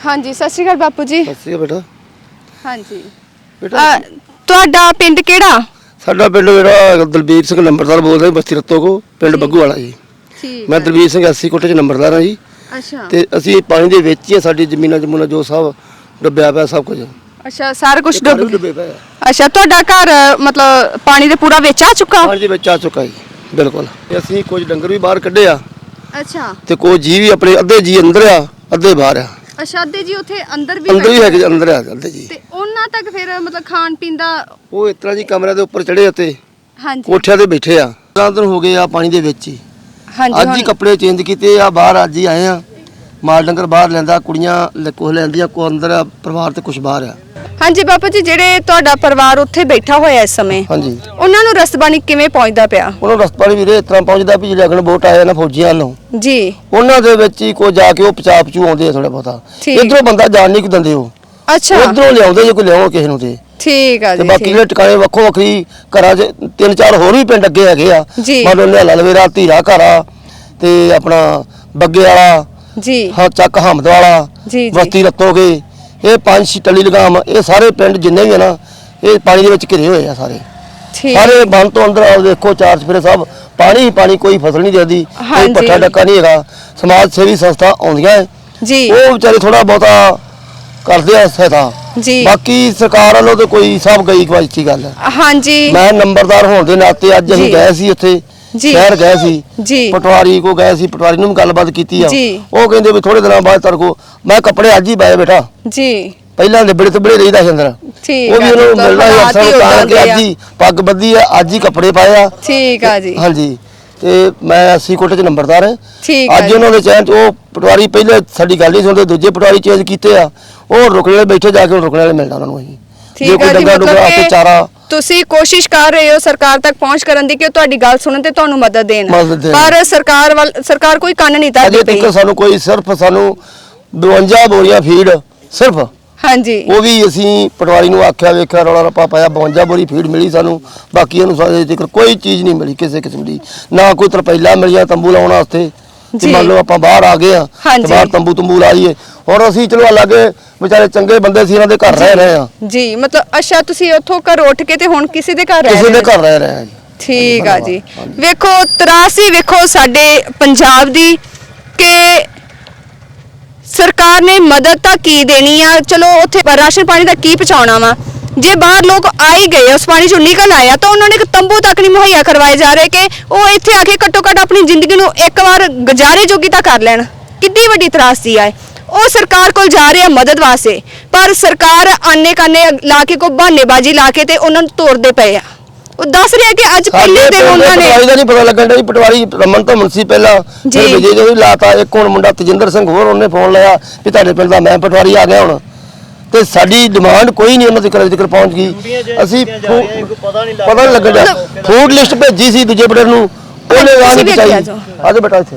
ਹਾਂਜੀ ਸਤਿ ਸ਼੍ਰੀ ਅਕਾਲ ਬਾਪੂ ਜੀ। ਸੱਸੀ ਬੇਟਾ। ਹਾਂਜੀ। ਬੇਟਾ ਤੁਹਾਡਾ ਪਿੰਡ ਕਿਹੜਾ? ਸਾਡਾ ਪਿੰਡ ਜਿਹੜਾ ਦਲਬੀਰ ਸਿੰਘ ਨੰਬਰਦਾਰ ਬੋਲਦਾ ਜੀ ਬਸਤੀ ਰਤੋ ਕੋ ਪਿੰਡ ਬੱਗੂ ਵਾਲਾ ਜੀ। ਠੀਕ ਮੈਂ ਦਲਬੀਰ ਸਿੰਘ ਐਸੀ ਕੋਟੇ ਚ ਨੰਬਰਦਾਰ ਹਾਂ ਜੀ। ਅੱਛਾ। ਤੇ ਅਸੀਂ ਪਾਣੀ ਦੇ ਵਿੱਚ ਹੀ ਆ, ਸਾਡੀ ਜ਼ਮੀਨਾਂ ਜਮੂਨਾਂ ਜੋ ਸਭ ਡੁੱਬਿਆ ਪਿਆ ਸਭ ਕੁਝ। ਅੱਛਾ ਸਾਰਾ ਕੁਝ ਡੁੱਬ ਡੁੱਬੇ ਪਿਆ ਅੱਛਾ ਤੁਹਾਡਾ ਘਰ ਅ, ਮਤਲਬ ਪਾਣੀ ਦੇ ਪੂਰਾ ਵਿੱਚ ਆ ਚੁੱਕਾ? ਪਾਣੀ ਦੇ ਵਿੱਚ ਆ ਚੁੱਕਾ ਜੀ ਬਿਲਕੁਲ। ਤੇ ਅਸੀਂ ਕੁਝ ਡੰਗਰ ਵੀ ਬਾਹਰ ਕੱਢੇ ਆ। ਅੱਛਾ। ਤੇ ਕੋਈ ਜੀ ਵੀ ਆਪਣੇ ਅੱਧੇ ਜੀ ਅੰਦਰ ਆ ਅੱਧੇ ਬਾਹਰ ਆ। ਅੱਧੇ ਜੀ ਉੱਥੇ ਅੰਦਰ ਵੀ ਅੰਦਰ ਬੈਠੇ ਹੈਗੇ ਅੰਦਰ ਆ ਅੱਧੇ ਜੀ। ਤੇ ਉਹਨਾਂ ਤੱਕ ਫਿਰ ਮਤਲਬ ਖਾਣ ਪੀਣ ਦਾ ਉਹ ਇਸ ਤਰ੍ਹਾਂ ਜੀ ਕਮਰਿਆਂ ਦੇ ਉੱਪਰ ਚੜੇ ਉੱਤੇ ਹਾਂਜੀ। ਕੋਠਿਆਂ ਤੇ ਬੈਠੇ ਆ। ਦਿਨ ਹੋ ਗਏ ਆ ਪਾਣੀ ਦੇ ਵਿੱਚ ਹੀ। ਹਾਂਜੀ ਅੱਜ ਹੀ ਕੱਪੜੇ ਚੇਂਜ ਕੀਤੇ ਆ ਬਾਹਰ ਅੱਜ ਹੀ ਆਏ ਆ। ਮਾਲ ਡੰਗਰ ਬਾਹਰ ਲੈਂਦਾ ਕੁੜੀਆਂ ਲੈ- ਕੁਛ ਲੈਂਦੀਆਂ ਕੋ ਅੰਦਰ ਆ ਪਰਿਵਾਰ ਤੇ ਕੁਛ ਬਾਹਰ ਆ। ਹਾਂਜੀ ਬਾਪੂ ਜੀ ਜਿਹੜੇ ਤੁਹਾਡਾ ਪਰਿਵਾਰ ਉੱਥੇ ਬੈਠਾ ਹੋਇਆ ਇਸ ਸਮੇਂ ਹਾਂਜੀ। ਉਹਨਾਂ ਨੂੰ ਰਸਤਬਾਨੀ ਕਿਵੇਂ ਪਹੁੰਚਦਾ ਪਿਆ? ਉਹਨਾਂ ਨੂੰ ਰਸਤਾ ਵੀਰੇ ਇਸ ਤਰ੍ਹਾਂ ਪਹੁੰਚਦਾ ਵੀ ਜਿਹੜੇ ਅਗਨ ਵੋਟ ਆਏ ਆ ਨਾ ਫੌਜੀਆਂ ਵੱਲੋਂ ਜੀ। ਉਹਨਾਂ ਦੇ ਵਿੱਚ ਹੀ ਕੋ ਜਾ ਕੇ ਉਹ ਪਚਾ ਪਚੂ ਆਉਂਦੇ ਆ ਥੋੜਾ ਬਹੁਤਾ। ਠੀਕ। ਇਧਰੋਂ ਬੰਦਾ ਜਾਣ ਨਹੀਂ ਕਿ ਦਿੰਦੇ ਉਹ। ਅੱਛਾ। ਉਧਰੋਂ ਲਿਆਉਂਦੇ ਜੇ ਕੋਈ ਲਿਆਉਣ ਕਿਸੇ ਨੂੰ ਤੇ। ਠੀਕ ਆ ਤੇ ਜੀ ਬਾਕੀ ਠੀਕ। ਜਿਹੜੇ ਟਿਕਾਣੇ ਵੱਖੋ ਵੱਖਰੀ ਘਰਾਂ 'ਚ ਤਿੰਨ ਚਾਰ ਹੋਰ ਵੀ ਪਿੰਡ ਅੱਗੇ ਹੈਗੇ ਆ। ਜੀ। ਮੰਨ ਲਓ ਨਿਹਾਲਾ ਲਵੇਰਾ ਧੀਰਾ ਘਰਾ ਤੇ ਆਪਣਾ ਬੱਗੇ ਵਾਲਾ ਜੀ। ਹਾਂ ਚੱਕ ਹਮਦ ਵਾਲਾ ਜੀ, ਜੀ। ਬਸਤੀ ਰੱਤੋਗੇ। ਇਹ ਪੰਜ ਟੱਲੀ ਲਗਾਮ ਇਹ ਸਾਰੇ ਪਿੰਡ ਜਿੰਨੇ ਵੀ ਆ ਨਾ ਇਹ ਪਾਣੀ ਦੇ ਵਿੱਚ ਘਿਰੇ ਹੋਏ ਆ ਸਾਰੇ। ਠੀਕ। ਸਾਰੇ ਬੰਨ ਤੋਂ ਅੰਦਰ ਆਓ ਦੇਖੋ ਚਾਰ ਸਫੇਰੇ ਸਭ ਪਾਣੀ ਹੀ ਪਾਣੀ ਕੋਈ ਫਸਲ ਨਹੀਂ ਦਿੰਦੀ ਕੋਈ ਹਾਂਜੀ। ਪੱਠਾ ਡੱਕਾ ਨਹੀਂ ਹੈਗਾ। ਸਮਾਜ ਸੇਵੀ ਸੰਸਥਾ ਆਉਂਦੀਆਂ ਹੈ ਜੀ। ਉਹ ਵਿਚਾਰੇ ਥੋੜਾ ਬਹੁਤਾ ਕਰਦੇ ਆ ਸਹਾਇਤਾ। ਜੀ। ਬਾਕੀ ਸਰਕਾਰ ਵੱਲੋਂ ਤੇ ਕੋਈ ਸਭ ਗਈ ਗਵਾਚੀ ਗੱਲ। ਹੈ ਹਾਂਜੀ। ਮੈਂ ਨੰਬਰਦਾਰ ਹੋਣ ਦੇ ਨਾਤੇ ਅੱਜ ਅਸੀਂ ਜੀ। ਗਏ ਸੀ ਉੱਥੇ। ਜੀ। ਸ਼ਹਿਰ ਗਏ ਸੀ ਜੀ। ਪਟਵਾਰੀ ਕੋ ਗਏ ਸੀ ਪਟਵਾਰੀ ਨੂੰ ਵੀ ਗੱਲਬਾਤ ਕੀਤੀ ਆ। ਜੀ। ਉਹ ਕਹਿੰਦੇ ਵੀ ਥੋੜੇ ਦਿਨਾਂ ਬਾਅਦ ਤੇਰੇ ਕੋ ਮੈਂ ਕੱਪੜੇ ਅੱਜ ਹੀ ਪਾਏ ਬੇਟਾ। ਜੀ। ਪਹਿਲਾਂ ਲਿਬੜੇ ਤਬੜੇ ਰਹੀਦਾ ਸੀ ਅੰਦਰ। ਠੀਕ ਉਹ ਵੀ ਉਹਨੂੰ ਤਾਂ ਮਿਲਣਾ ਸੀ ਹਾਲਾਤ ਅਫਸਰ ਹੀ ਨੂੰ ਤਾਂ ਉੱਦਾਂ ਕਿ ਦੇ ਅੱਜ। ਹੀ ਪੱਗ ਬੱਧੀ ਆ ਅੱਜ ਹੀ ਕੱਪੜੇ ਪਾਏ ਆ। ਠੀਕ ਆ ਜੀ। ਹਾਂਜੀ। ਤੇ ਮੈਂ 80 ਕੋਟੇ ਚ ਨੰਬਰਦਾਰ ਹਾਂ। ਠੀਕ ਆ ਅੱਜ ਜੀ। ਉਹਨਾਂ ਦੇ ਚੈਨ ਚ ਉਹ ਪਟਵਾਰੀ ਪਹਿਲੇ ਸਾਡੀ ਗੱਲ ਨਹੀਂ ਸੁਣਦੇ ਦੂਜੇ ਪਟਵਾਰੀ ਚੇਂਜ ਕੀਤੇ ਆ। ਉਹ ਰੁਕਣੇ ਵਾਲੇ ਬੈਠੇ ਜਾ ਕੇ ਹੁਣ ਰੁਕਣੇ ਵਾਲੇ ਮਿਲਦਾ ਉਹਨਾਂ ਨੂੰ ਅਸੀਂ। ਠੀਕ ਆ ਜੀ ਮਤਲਬ ਕਿ ਚਾਰਾ ਤੁਸੀਂ ਕੋਸ਼ਿਸ਼ ਕਰ ਰਹੇ ਹੋ ਸਰਕਾਰ ਤੱਕ ਪਹੁੰਚ ਕਰਨ ਦੀ ਕਿ ਉਹ ਤੁਹਾਡੀ ਗੱਲ ਸੁਣਨ ਤੇ ਤੁਹਾਨੂੰ ਮਦਦ ਦੇਣ। ਮਦਦ ਦੇਣ। ਪਰ ਸਰਕਾਰ ਵੱਲ ਸਰਕਾਰ ਕੋਈ ਕੰਨ ਨਹੀਂ ਅਜੇ ਧਰਦੀ ਤੱਕ ਪਈ। ਸਾਨੂੰ ਕੋਈ ਸਿਰਫ ਸਾਨੂੰ 52 ਬੋਰੀਆਂ ਫੀਡ ਸਿਰਫ। ਹਾਂਜੀ। ਉਹ ਵੀ ਅਸੀਂ ਪਟਵਾਰੀ ਨੂੰ ਆਖਿਆ ਵੇਖਿਆ ਰੌਲਾ ਰੱਪਾ ਪਾਇਆ 52 ਬੋਰੀ ਫੀਡ ਮਿਲੀ ਸਾਨੂੰ। ਬਾਕੀ ਇਹਨੂੰ ਸਾਡੇ ਤੱਕ ਕੋਈ ਚੀਜ਼ ਨਹੀਂ ਮਿਲੀ ਕਿਸੇ ਕਿਸਮ ਦੀ। ਨਾ ਕੋਈ ਤਰਪੈਲਾ ਮਿਲਿਆ ਤੰਬੂ ਲਾਉਣ ਵਾਸਤੇ। ਜੀ। ਮੰਨ ਲਓ ਆਪਾਂ ਬਾਹਰ ਆ ਗਏ ਆ ਹਾਂਜੀ। ਬਾਹਰ ਤੰਬੂ ਤੰਬੂ ਲਾਈਏ। ਔਰ ਅਸੀਂ ਚਲੋ ਅਲੱਗੇ ਵਿਚਾਰੇ ਚੰਗੇ ਬੰਦੇ ਸੀ ਇਹਨਾਂ ਦੇ ਘਰ ਰਹਿ ਰਹੇ ਆ। ਜੀ ਮਤਲਬ ਅੱਛਾ ਤੁਸੀਂ ਉੱਥੋਂ ਘਰ ਉੱਠ ਕੇ ਤੇ ਹੁਣ ਕਿਸੇ ਦੇ ਘਰ ਰਹਿ ਕਿਸੇ ਰਹੇ ਦੇ ਹੋ। ਘਰ ਰਹਿ ਰਹੇ ਆ ਜੀ। ਠੀਕ ਆ ਜੀ। ਵੇਖੋ ਤਰਾਸੀ ਵੇਖੋ ਸਾਡੇ ਪੰਜਾਬ ਦੀ ਕਿ ਸਰਕਾਰ ਨੇ ਮਦਦ ਤਾਂ ਕੀ ਦੇਣੀ ਆ? ਚਲੋ ਉੱਥੇ ਰਾਸ਼ਨ ਪਾਣੀ ਦਾ ਕੀ ਪਹੁੰਚਾਉਣਾ ਵਾ? ਜੇ ਬਾਹਰ ਲੋਕ ਆ ਹੀ ਗਏ ਉਸ ਪਾਣੀ ਚੋਂ ਨਿਕਲ ਆਇਆ ਤਾਂ ਉਹਨਾਂ ਨੇ ਇੱਕ ਤੰਬੂ ਤੱਕ ਨਹੀਂ ਮੁਹੱਈਆ ਕਰਵਾਏ ਜਾ ਰਹੇ ਕਿ ਉਹ ਇੱਥੇ ਆ ਕੇ ਘੱਟੋ ਘੱਟ ਆਪਣੀ ਜ਼ਿੰਦਗੀ ਨੂੰ ਇੱਕ ਵਾਰ ਗੁਜ਼ਾਰੇ ਜੋਗੀ ਤਾਂ ਕਰ ਲੈਣ। ਕਿੱਡੀ ਵੱਡੀ ਤਰਾਸਦੀ ਆ ਇਹ। ਉਹ ਸਰਕਾਰ ਕੋਲ ਜਾ ਰਹੇ ਆ ਮਦਦ ਵਾਸਤੇ ਪਰ ਸਰਕਾਰ ਆਨੇ ਕਾਨੇ ਲਾ ਕੇ ਕੋ ਬਹਾਨੇਬਾਜ਼ੀ ਲਾ ਕੇ ਤੇ ਉਹਨਾਂ ਨੂੰ ਤੋੜਦੇ ਪਏ ਆ ਉਹ ਦੱਸ ਰਿਹਾ ਕਿ ਅੱਜ ਪਹਿਲੇ ਦਿਨ ਦੇ ਉਹਨਾਂ ਨੇ ਪਟਵਾਰੀ ਦਾ ਨਹੀਂ ਪਤਾ ਲੱਗਣ ਡਿਆ ਜੀ ਪਟਵਾਰੀ ਰਮਨ ਤੋਂ ਮੁਨਸੀ ਪਹਿਲਾਂ ਜੀ। ਫਿਰ ਵਿਜੇ ਜੋ ਵੀ ਲਾਤਾ ਇੱਕ ਹੁਣ ਮੁੰਡਾ ਤਜਿੰਦਰ ਸਿੰਘ ਹੋਰ ਉਹਨੇ ਫੋਨ ਲਾਇਆ ਵੀ ਤੁਹਾਡੇ ਪਿੰਡ ਦਾ ਮੈਂ ਪਟਵਾਰੀ ਆ ਗਿਆ ਹੁਣ ਤੇ ਸਾਡੀ ਡਿਮਾਂਡ ਕੋਈ ਨਹੀਂ ਉਹਨਾਂ ਦੇ ਘਰ ਤੱਕ ਪਹੁੰਚ ਗਈ ਅਸੀਂ ਪਤਾ ਨਹੀਂ ਲੱਗਣ ਡਿਆ ਫੂਡ ਲਿਸਟ ਭੇਜੀ ਸੀ ਦੂਜੇ ਬਟਰ ਨੂੰ ਉਹਨੇ ਰਾਹ ਨਹੀਂ ਜਾਓ। ਆਜੇ ਬੇਟਾ ਇੱਥੇ।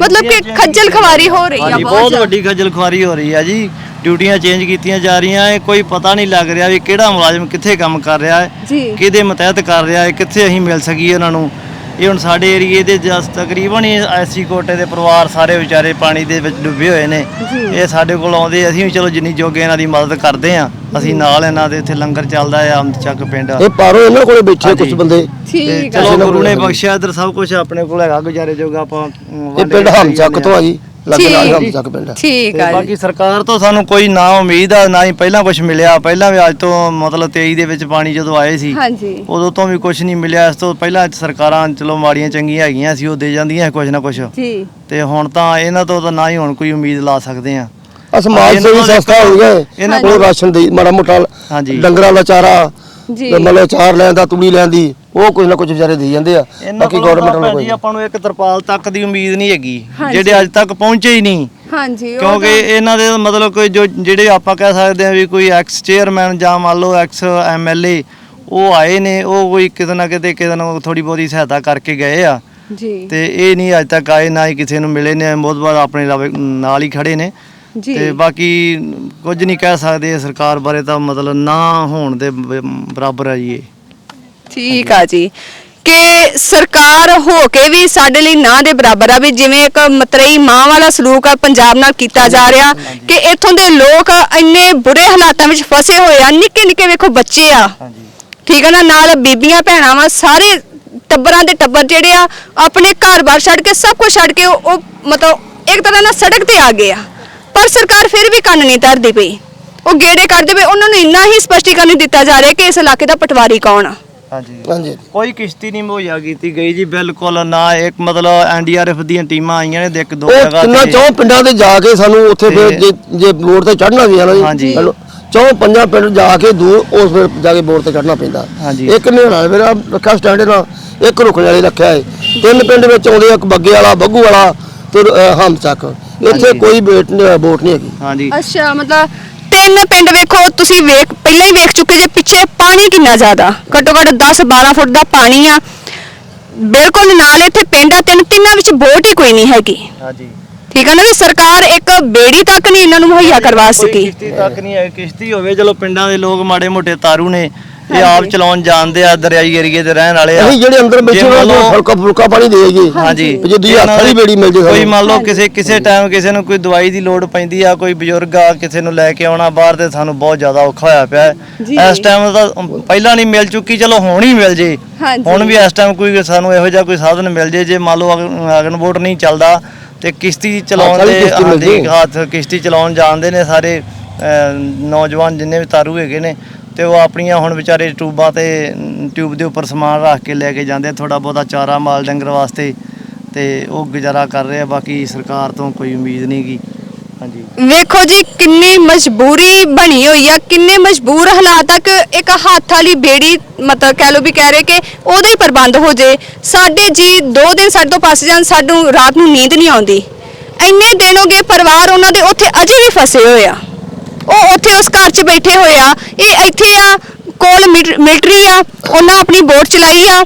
ਮਤਲਬ ਕਿ ਖੱਜਲ ਖਵਾਰੀ ਹੋ ਰਹੀ ਆ ਹਾਂਜੀ ਬਹੁਤ। ਵੱਡੀ ਖੱਜਲ ਖੁਆਰੀ ਹੋ ਰਹੀ ਹੈ ਜੀ। ਡਿਊਟੀਆਂ ਚੇਂਜ ਕੀਤੀਆਂ ਜਾ ਰਹੀਆਂ ਹੈ ਕੋਈ ਪਤਾ ਨਹੀਂ ਲੱਗ ਰਿਹਾ ਵੀ ਕਿਹੜਾ ਮੁਲਾਜ਼ਮ ਕਿੱਥੇ ਕੰਮ ਕਰ ਰਿਹਾ ਹੈ ਜੀ। ਕਿਹਦੇ ਮਤਹਿਤ ਕਰ ਰਿਹਾ ਹੈ ਕਿੱਥੇ ਅਸੀਂ ਮਿਲ ਸਕੀਏ ਉਹਨਾਂ ਨੂੰ। ਇਹ ਹੁਣ ਸਾਡੇ ਏਰੀਏ ਦੇ ਜਸ ਤਕਰੀਬਨ ਹੀ ਐਸੀ ਕੋਟੇ ਦੇ ਪਰਿਵਾਰ ਸਾਰੇ ਵਿਚਾਰੇ ਪਾਣੀ ਦੇ ਵਿੱਚ ਡੁੱਬੇ ਹੋਏ ਨੇ। ਇਹ ਸਾਡੇ ਕੋਲ ਆਉਂਦੇ ਅਸੀਂ ਵੀ ਚਲੋ ਜਿੰਨੀ ਜੋਗੇ ਇਹਨਾਂ ਦੀ ਮਦਦ ਕਰਦੇ ਆ ਅਸੀਂ ਨਾਲ ਇਹਨਾਂ ਦੇ ਇੱਥੇ ਲੰਗਰ ਚੱਲਦਾ ਆ ਅਮਦ ਚੱਕ ਪਿੰਡ। ਇਹ ਪਾਰੋ ਇਹਨਾਂ ਕੋਲੇ ਬੈਠੇ। ਕੁਝ ਬੰਦੇ। ਠੀਕ ਆ। ਚਲੋ ਗੁਰੂ ਨੇ ਬਖਸ਼ਿਆ ਇਧਰ ਸਭ ਕੁਝ ਆਪਣੇ ਕੋਲ ਹੈਗਾ ਗੁਜ਼ਾਰੇ ਜੋਗਾ ਆਪਾਂ ਇਹ ਪਿੰਡ ਕੇ ਹਮ ਖਾਈ ਚੱਕ ਜਾਂਦੇ ਤੋਂ। ਆ। ਜੀ। ਲੱਗੇ ਨਾਲ ਠੀਕ। ਹਮ ਚੱਕ ਪਿੰਡ ਆ। ਠੀਕ ਤੇ ਆ ਜੀ। ਬਾਕੀ ਸਰਕਾਰ ਤੋਂ ਸਾਨੂੰ ਕੋਈ ਨਾ ਉਮੀਦ ਆ ਨਾ ਹੀ ਪਹਿਲਾਂ ਕੁਝ ਮਿਲਿਆ। ਪਹਿਲਾਂ ਵੀ ਅੱਜ ਤੋਂ ਮਤਲਬ 23 ਦੇ ਵਿੱਚ ਪਾਣੀ ਜਦੋਂ ਆਏ ਸੀ ਹਾਂਜੀ। ਉਦੋਂ ਤੋਂ ਵੀ ਕੁਝ ਨਹੀਂ ਮਿਲਿਆ। ਇਸ ਤੋਂ ਪਹਿਲਾਂ ਸਰਕਾਰਾਂ ਚਲੋ ਮਾੜੀਆਂ ਚੰਗੀਆਂ ਹੈਗੀਆਂ ਸੀ ਉਹ ਦੇ ਜਾਂਦੀਆਂ ਕੁਝ ਨਾ ਕੁਝ ਜੀ। ਤੇ ਹੁਣ ਤਾਂ ਇਹਨਾਂ ਤੋਂ ਤਾਂ ਨਾ ਹੀ ਹੁਣ ਕੋਈ ਉਮੀਦ ਲਾ ਸਕਦੇ ਆ। ਆ ਸਮਾਜ ਇਹਨਾਂ ਸੇਵੀ ਕੋਲ ਸੰਸਥਾ ਹੋ ਗਏ ਇਹਨਾਂ ਕੋਲ ਰਾਸ਼ਨ ਦੇ ਮਾੜਾ ਮੋਟਾ ਹਾਂਜੀ। ਡੰਗਰਾਂ ਦਾ ਚਾਰਾ ਜੀ। ਤੇ ਮਤਲਬ ਚਾਰ ਲੈਣ ਦਾ ਤੂੜੀ ਲੈਣ ਦੀ। ਉਹ ਕੁਝ ਨਾ ਕੁਝ ਵਿਚਾਰੇ ਦੇ ਜਾਂਦੇ ਆ। ਇਹਨਾਂ ਬਾਕੀ ਕੋਲ ਗਵਰਨਮੈਂਟ ਨੂੰ ਭੈਣ ਕੋਈ ਜੀ ਆਪਾਂ ਨੂੰ ਇੱਕ ਤਰਪਾਲ ਤੱਕ ਦੀ ਉਮੀਦ ਨਹੀਂ ਹੈਗੀ ਹਾਂਜੀ। ਜਿਹੜੇ ਅੱਜ ਤੱਕ ਪਹੁੰਚੇ ਹੀ ਨਹੀਂ। ਹਾਂਜੀ ਉਹ ਕਿਉਂਕਿ ਇਹਨਾਂ ਦੇ ਮਤਲਬ ਕੋਈ ਜੋ ਜਿਹੜੇ ਆਪਾਂ ਕਹਿ ਸਕਦੇ ਆ ਵੀ ਕੋਈ ਐਕਸ ਚੇਅਰਮੈਨ ਜਾਂ ਮੰਨ ਲਓ ਐਕਸ ਐਮਐਲਏ ਉਹ ਆਏ ਨੇ ਉਹ ਕੋਈ ਕਿਤੇ ਨਾ ਕਿਤੇ ਕਿਸੇ ਨੂੰ ਥੋੜੀ ਬਹੁਤੀ ਸਹਾਇਤਾ ਕਰਕੇ ਗਏ ਆ। ਜੀ। ਤੇ ਇਹ ਨਹੀਂ ਅੱਜ ਤੱਕ ਆਏ ਨਾ ਹੀ ਕਿਸੇ ਨੂੰ ਮਿਲੇ ਨੇ ਬਹੁਤ ਵਾਰ ਆਪਣੇ ਨਾਲ- ਨਾਲ ਹੀ ਖੜੇ ਨੇ। ਜੀ। ਤੇ ਬਾਕੀ ਕੁਝ ਨਹੀਂ ਕਹਿ ਸਕਦੇ ਸਰਕਾਰ ਬਾਰੇ ਤਾਂ ਮਤਲਬ ਨਾ ਹੋਣ ਦੇ ਬ- ਬਰਾਬਰ ਆ ਜੀ ਇਹ। ਠੀਕ ਆ ਜੀ। ਕਿ ਸਰਕਾਰ ਹੋ ਕੇ ਵੀ ਸਾਡੇ ਲਈ ਨਾ ਦੇ ਬਰਾਬਰ ਆ ਵੀ ਜਿਵੇਂ ਇੱਕ ਮਤਰੇਈ ਮਾਂ ਵਾਲਾ ਸਲੂਕ ਆ ਪੰਜਾਬ ਨਾਲ ਕੀਤਾ ਜਾ ਰਿਹਾ ਕਿ ਇੱਥੋਂ ਦੇ ਲੋਕ ਇੰਨੇ ਬੁਰੇ ਹਾਲਾਤਾਂ ਵਿੱਚ ਫਸੇ ਹੋਏ ਆ ਨਿੱਕੇ ਨਿੱਕੇ ਵੇਖੋ ਬੱਚੇ ਆ। ਠੀਕ ਹੈ ਨਾ ਨਾਲ ਬੀਬੀਆਂ ਭੈਣਾਂ ਵਾ ਸਾਰੇ ਟੱਬਰਾਂ ਦੇ ਟੱਬਰ ਜਿਹੜੇ ਆ ਆਪਣੇ ਘਰ-ਬਾਰ ਛੱਡ ਕੇ ਸਭ ਕੁਝ ਛੱਡ ਕੇ ਉਹ ਉਹ ਮਤਲਬ ਇੱਕ ਤਰ੍ਹਾਂ ਨਾਲ ਸੜਕ ਤੇ ਆ ਗਏ ਆ। ਪਰ ਸਰਕਾਰ ਫਿਰ ਵੀ ਕੰਨ ਨਹੀਂ ਧਰਦੀ ਪਈ। ਉਹ ਗੇੜੇ ਕੱਢਦੇ ਪਏ ਉਹਨਾਂ ਨੂੰ ਇੰਨਾ ਹੀ ਸਪਸ਼ਟੀਕਰਨ ਦਿੱਤਾ ਜਾ ਰਿਹਾ ਕਿ ਇਸ ਇਲਾਕੇ ਦਾ ਪਟਵਾਰੀ ਕੌਣ ਆ। ਹਾਂਜੀ। ਹਾਂਜੀ। ਕੋਈ ਕਿਸ਼ਤੀ ਨਹੀਂ ਮੁਹੱਈਆ ਕੀਤੀ ਗਈ ਜੀ ਬਿਲਕੁਲ ਨਾ ਇੱਕ ਮਤਲਬ ਐਨਡੀਆਰਐਫ ਦੀਆਂ ਟੀਮਾਂ ਆਈਆਂ ਨੇ ਇੱਕ ਦੋ ਉਹ ਜਗ੍ਹਾ ਤਿੰਨਾਂ ਤੇ ਚੌਂ ਪਿੰਡਾਂ ਤੇ ਜਾ ਕੇ ਸਾਨੂੰ ਉੱਥੇ ਫਿਰ ਤੇ- ਜੇ ਜੇ ਬੋਰਡ ਤੇ ਚੜਨਾ ਵੀ ਨਾ ਹਾਂਜੀ। ਜੀ ਚੌਂ ਪੰਜਾਂ ਪਿੰਡ ਜਾ ਕੇ ਦੂਰ ਉਸ ਫਿਰ ਜਾ ਕੇ ਬੋਰਡ ਤੇ ਚੜਨਾ ਪੈਂਦਾ। ਹਾਂਜੀ। ਇੱਕ ਨਿਹਣਾ ਮੇਰਾ ਰੱਖਿਆ ਸਟੈਂਡ ਨਾਲ ਇੱਕ ਰੁਕਣ ਵਾਲੀ ਰੱਖਿਆ ਹੈ। ਤਿੰਨ ਪਿੰਡ ਵਿੱਚ ਆਉਂਦੇ ਆ, ਇੱਕ ਬੱਗੇ ਵਾਲਾ ਬੱਗੂ ਵਾਲਾ ਤੇ ਅਹ, ਹਮਚੱਕ ਇੱਥੇ। ਕੋਈ ਬੇਟ ਨਹੀਂ ਬੋਟ ਨਹੀਂ ਹੈਗੀ। ਹਾਂਜੀ। ਅੱਛਾ ਮਤਲਬ ਤਿੰਨ ਪਿੰਡ ਵੇਖੋ ਤੁਸੀਂ ਵੇਖ ਪਹਿਲਾਂ ਹੀ ਵੇਖ ਚੁੱਕੇ ਜੇ ਪਿੱਛੇ ਪਾਣੀ ਕਿੰਨਾ ਜ਼ਿਆਦਾ। ਘੱਟੋ ਘੱਟ 10 12 ਫੁੱਟ ਦਾ ਪਾਣੀ ਆ। ਬਿਲਕੁਲ ਨਾਲ ਇੱਥੇ ਪਿੰਡ ਆ ਤਿੰਨ ਤਿੰਨਾਂ ਵਿੱਚ ਬੋਟ ਹੀ ਕੋਈ ਨਹੀਂ ਹੈਗੀ। ਹਾਂਜੀ। ਠੀਕ ਹੈ ਨਾ ਵੀ ਸਰਕਾਰ ਇੱਕ ਬੇੜੀ ਤੱਕ ਨਹੀਂ ਇਹਨਾਂ ਨੂੰ ਮੁਹੱਈਆ ਕਰਵਾ ਕੋਈ ਸਕੀ। ਕਿਸ਼ਤੀ ਤੱਕ ਨਹੀਂ ਹੈ ਕਿਸ਼ਤੀ ਹੋਵੇ ਚਲੋ ਪਿੰਡਾਂ ਦੇ ਲੋਕ ਮਾੜੇ ਮੋਟੇ ਤਾਰੂ ਨੇ। ਇਹ। ਆਪ ਚਲਾਉਣ ਜਾਣਦੇ ਆ ਦਰਿਆਈ ਏਰੀਏ ਤੇ ਰਹਿਣ ਵਾਲੇ ਆ ਅਸੀਂ ਜਿਹੜੇ ਅੰਦਰ ਬੈਠੇ ਉਹਨਾਂ ਨੂੰ ਫੁਲਕਾ ਫੁਲਕਾ ਪਾਣੀ ਦੇ ਜੀ ਹਾਂਜੀ ਜੇ ਦੀ ਹੱਥ ਵਾਲੀ ਬੇੜੀ ਮਿਲ ਜੇ ਕੋਈ ਮੰਨ ਲਓ ਕਿਸੇ ਕਿਸੇ ਟਾਈਮ ਕਿਸੇ ਨੂੰ ਕੋਈ ਦਵਾਈ ਦੀ ਲੋੜ ਪੈਂਦੀ ਆ ਕੋਈ ਬਜ਼ੁਰਗ ਆ ਕਿਸੇ ਨੂੰ ਲੈ ਕੇ ਆਉਣਾ ਬਾਹਰ ਤੇ ਸਾਨੂੰ ਬਹੁਤ ਜ਼ਿਆਦਾ ਔਖਾ ਹੋਇਆ ਪਿਆ ਹੈ। ਇਸ ਟਾਈਮ ਤਾਂ ਪਹਿਲਾਂ ਨਹੀਂ ਮਿਲ ਚੁੱਕੀ ਚਲੋ ਹੁਣ ਹੀ ਮਿਲ ਜੇ ਹਾਂਜੀ। ਹੁਣ ਵੀ ਇਸ ਟਾਈਮ ਕੋਈ ਸਾਨੂੰ ਇਹੋ ਜਿਹਾ ਕੋਈ ਸਾਧਨ ਮਿਲ ਜੇ ਜੇ ਮੰਨ ਲਓ ਅਗ- ਅਗਨ ਬੋਟ ਨਹੀਂ ਚੱਲਦਾ ਤੇ ਕਿਸ਼ਤੀ ਚਲਾਉਣ ਵਾਲੀ ਦੇ ਕਿਸ਼ਤੀ ਮਿਲ ਹਾਂਜੀ ਜੇ। ਹੱਥ ਕਿਸ਼ਤੀ ਚਲਾਉਣ ਜਾਣਦੇ ਨੇ ਸਾਰੇ ਅਹ, ਨੌਜਵਾਨ ਜਿੰਨੇ ਵੀ ਤਾਰੂ ਹੈਗੇ ਨੇ ਤੇ ਉਹ ਆਪਣੀਆਂ ਹੁਣ ਵਿਚਾਰੇ ਟਿਊਬਾਂ ਤੇ ਟਿਊਬ ਦੇ ਉੱਪਰ ਸਮਾਨ ਰੱਖ ਕੇ ਲੈ ਕੇ ਜਾਂਦੇ ਥੋੜਾ ਬਹੁਤਾ ਚਾਰਾ ਮਾਲ ਡੰਗਰ ਵਾਸਤੇ, ਤੇ ਉਹ ਗੁਜ਼ਾਰਾ ਕਰ ਰਹੇ ਆ, ਬਾਕੀ ਸਰਕਾਰ ਤੋਂ ਕੋਈ ਉਮੀਦ ਨਹੀਂ ਗੀ। ਹਾਂਜੀ। ਵੇਖੋ ਜੀ, ਕਿੰਨੀ ਮਜਬੂਰੀ ਬਣੀ ਹੋਈ ਆ, ਕਿੰਨੇ ਮਜਬੂਰ ਹਾਲਾਤ ਤੱਕ ਇੱਕ ਹੱਥ ਵਾਲੀ ਬੇੜੀ, ਮਤਲਬ ਕਹਿ ਲੋ ਵੀ ਕਹਿ ਰਹੇ ਕਿ ਉਹਦਾ ਹੀ ਪ੍ਰਬੰਧ ਹੋ ਜੇ। ਸਾਡੇ ਜੀ ਦੋ ਦਿਨ ਸਾਡੇ ਤੋਂ ਪਾਸ ਜਾਣ, ਸਾਨੂੰ ਰਾਤ ਨੂੰ ਨੀਂਦ ਨਹੀਂ ਆਉਂਦੀ। ਇੰਨੇ ਦਿਨ ਹੋ ਗਏ ਪਰਿਵਾਰ ਉਹਨਾਂ ਦੇ ਉੱਥੇ ਅਜੇ ਵੀ ਫਸੇ ਹੋਏ ਆ। ਉਹ ਉੱਥੇ ਉਸ ਘਰ 'ਚ ਬੈਠੇ ਹੋਏ ਆ। ਇਹ ਇੱਥੇ ਆ ਕੋਲ ਮਿਲਟਰੀ ਆ ਉਹਨਾਂ ਆਪਣੀ ਬੋਟ ਚਲਾਈ ਆ।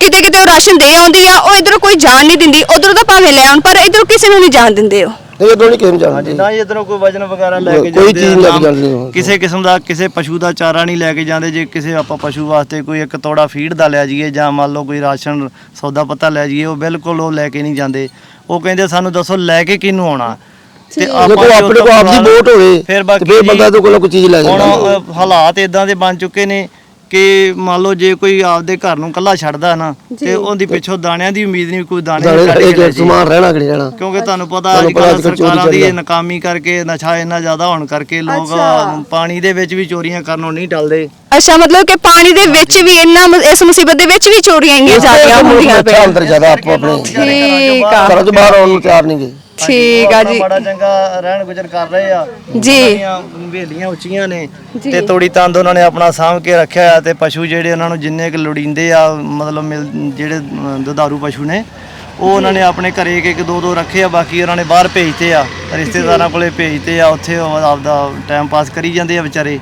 ਕਿਤੇ ਕਿਤੇ ਉਹ ਰਾਸ਼ਨ ਦੇ ਆਉਂਦੀ ਆ ਉਹ ਇਧਰੋਂ ਕੋਈ ਜਾਣ ਨਹੀਂ ਦਿੰਦੀ। ਉਧਰੋਂ ਤਾਂ ਭਾਵੇਂ ਲੈ ਆਉਣ ਪਰ ਇਧਰੋਂ ਕਿਸੇ ਨੂੰ ਨਹੀਂ ਜਾਣ ਦਿੰਦੇ ਉਹ। ਇਹ ਉਦੋਂ ਨਹੀਂ ਕਿਸੇ ਨੂੰ ਹਾਂਜੀ ਜਾਣਦੇ ਨਾ ਹੀ ਇਧਰੋਂ ਕੋਈ ਵਜਨ ਵਗੈਰਾ ਲੈ ਕੇ ਕੋਈ ਜਾਂਦੇ ਚੀਜ਼ ਆ, ਲੈ ਕੇ ਨਾ ਜਾਂਦੇ ਹੋ। ਕਿਸੇ ਕਿਸਮ ਦਾ ਕਿਸੇ ਪਸ਼ੂ ਦਾ ਚਾਰਾ ਨਹੀਂ ਲੈ ਕੇ ਜਾਂਦੇ। ਜੇ ਕਿਸੇ ਆਪਾਂ ਪਸ਼ੂ ਵਾਸਤੇ ਕੋਈ ਇੱਕ ਤੋੜਾ ਫੀਡ ਦਾ ਲੈ ਜਾਈਏ ਜਾਂ ਮੰਨ ਲਓ ਕੋਈ ਰਾਸ਼ਨ ਸੌਦਾ ਪੱਤਾ ਲੈ ਜਾਈਏ ਉਹ ਬਿਲਕੁਲ ਉਹ ਲੈ ਕੇ ਨਹੀਂ ਜਾਂਦੇ। ਉਹ ਕਹਿੰਦੇ ਸਾਨੂੰ ਦੱਸੋ ਲੈ ਕੇ ਕਿਹਨੂੰ ਆਉਣਾ? ਤੇ ਜੇ ਆਪਣੇ ਆਪਦੀ ਬਾਅਦ- ਬੋਟ ਹੋਵੇ ਫਿਰ ਤੇ ਬਾਕੀ ਫਿਰ ਬੰਦਾ ਤੋਂ ਕੋਲ ਕੋਈ ਚੀਜ਼ ਲੈ ਹੁਣ ਜਾਂਦਾ ਅ, ਹਾਲਾਤ ਇਦਾਂ ਦੇ ਬਣ ਚੁੱਕੇ ਨੇ ਕਿ ਮੰਨ ਲਓ ਜੇ ਕੋਈ ਆਪਦੇ ਘਰ ਨੂੰ ਕੱਲਾ ਛੱਡਦਾ ਨਾ ਤੇ ਉਹਦੀ ਪਿੱਛੋਂ ਦਾਣਿਆਂ ਦੀ ਉਮੀਦ ਨਹੀਂ ਕੋਈ ਦਾਣੇ ਦਾਣੇ ਕੱਢ ਕੇ ਲੈ ਜੇ। ਸਮਾਨ ਰਹਿਣਾ ਕਿ ਨਹੀਂ ਰਹਿਣਾ ਕਿਉਂਕਿ ਤੁਹਾਨੂੰ ਪਤਾ ਤੁਹਾਨੂੰ ਅੱਜ ਪਤਾ ਕੱਲ੍ਹ ਅੱਜ-ਕੱਲ੍ਹ ਚੋਰੀ ਸਰਕਾਰਾਂ ਦੀ ਚੱਲਦਾ। ਨਾਕਾਮੀ ਕਰਕੇ ਨਸ਼ਾ ਇੰਨਾ ਜ਼ਿਆਦਾ ਹੋਣ ਕਰਕੇ ਲੋਕ ਅੱਛਾ। ਪਾਣੀ ਦੇ ਵਿੱਚ ਵੀ ਚੋਰੀਆਂ ਕਰਨੋਂ ਨਹੀਂ ਟਲਦੇ। ਅੱਛਾ ਮਤਲਬ ਕਿ ਪਾਣੀ ਦੇ ਵਿੱਚ ਵੀ ਇੰਨਾ ਮ- ਇਸ ਮੁਸੀਬਤ ਦੇ ਵਿੱਚ ਵੀ ਚੋਰੀਆਂ ਇੰਨੀਆਂ ਜ਼ਿਆਦੀਆਂ ਹੁੰਦੀਆਂ ਪਈਆਂ। ਅੰਦਰ ਜ਼ਿਆਦਾ ਆਪੋ ਆਪਣੇ। ਠੀਕ ਆ। ਘਰਾਂ ਤੋਂ ਬਾਹਰ ਆਉਣ ਨੂੰ ਤਿਆਰ ਨਹੀਂ ਗਏ। ਠੀਕ ਆ ਜੀ। ਬੜਾ ਚੰਗਾ ਰਹਿਣ ਗੁਜ਼ਰ ਕਰ ਰਹੇ ਆ। ਜੀ। ਹਵੇਲੀਆਂ ਉੱਚੀਆਂ ਨੇ। ਤੇ ਤੋੜੀ ਤੰਦ ਉਹਨਾਂ ਨੇ ਆਪਣਾ ਸਾਂਭ ਕੇ ਰੱਖਿਆ ਆ ਤੇ ਪਸ਼ੂ ਜਿਹੜੇ ਉਹਨਾਂ ਨੂੰ ਜਿੰਨੇ ਕੁ ਲੋੜੀਂਦੇ ਆ ਮਤਲਬ ਜਿਹੜੇ ਦੁਧਾਰੂ ਪਸ਼ੂ ਨੇ ਉਹ ਉਹਨਾਂ ਨੇ ਆਪਣੇ ਘਰੇ ਇੱਕ ਇੱਕ ਦੋ ਦੋ ਰੱਖੇ ਆ ਬਾਕੀ ਉਹਨਾਂ ਨੇ ਬਾਹਰ ਭੇਜਤੇ ਆ ਰਿਸ਼ਤੇਦਾਰਾਂ ਕੋਲੇ ਭੇਜਤੇ ਆ ਉੱਥੇ ਉਹ ਆਪਦਾ ਟਾਈਮ ਪਾਸ ਕਰੀ ਜਾਂਦੇ ਆ ਵਿਚਾਰੇ।